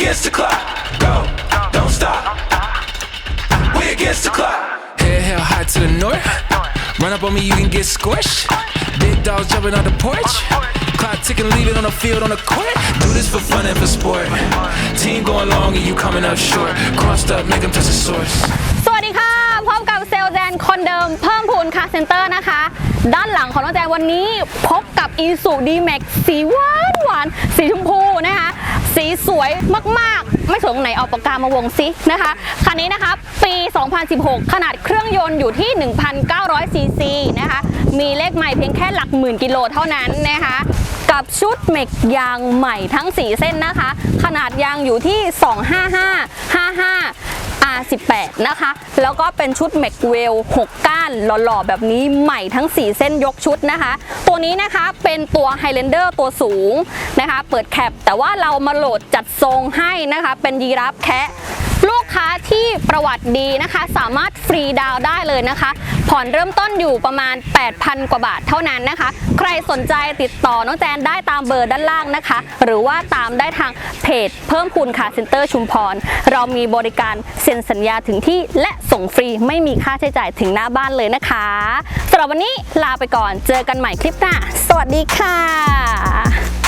against the clock. Go, don't stop. We against the clock. Head held high to the north. Run up on me, you can get squished. Big dogs jumping on the porch. Clock ticking, leave it on the field, on the court. Do this for fun and for sport. Team going long and you coming up short. Crossed up, make them touch the source. สวัสดีค่ะ พบกับเซลแจนคนเดิมเพิ่มพูนคาเซ็นเตอร์นะคะ ด้านหลังของน้องแจนวันนี้พบกับอีสุดีแม็กสีหวานหวานสีชม สีสวยมากๆ ไม่สวยตรงไหนเอาปากกามาวงซินะคะคันนี้นะคะปี 2016 ขนาดเครื่องยนต์อยู่ที่ 1,900ซีซีนะคะมีเลขใหม่เพียงแค่หลักหมื่นกิโลเท่านั้นนะคะกับชุดเมกยางใหม่ทั้ง 4 เส้นนะคะ ขนาดยางอยู่ที่ 255 18นะคะ แล้วก็เป็นชุดแม็กเวล6ก้านหล่อๆ แบบนี้ใหม่ทั้ง 4 เส้นยกชุดนะคะ ตัวนี้นะคะเป็นตัว Highlander ตัวสูงนะคะ เปิดแคปแต่ว่าเรามาโหลดจัดทรงให้นะคะ เป็นยีราฟแคะ ลูกค้าที่ประวัติดีนะคะ สามารถฟรีดาวได้เลยนะคะ ผ่อนเริ่มต้นอยู่ประมาณ 8,000 กว่าบาทเท่านั้นนะคะ ใครสนใจติดต่อน้องแจนได้ตามเบอร์ด้านล่างนะคะ หรือว่าตามได้ทางเพจเพิ่มพูนคาเซ็นเตอร์ชุมพร เรามีบริการเซ็นสัญญาถึงที่และส่งฟรีไม่มีค่าใช้จ่ายถึงหน้าบ้านเลยนะคะสำหรับวันนี้ลาไปก่อนเจอกันใหม่คลิปหน้า สวัสดีค่ะ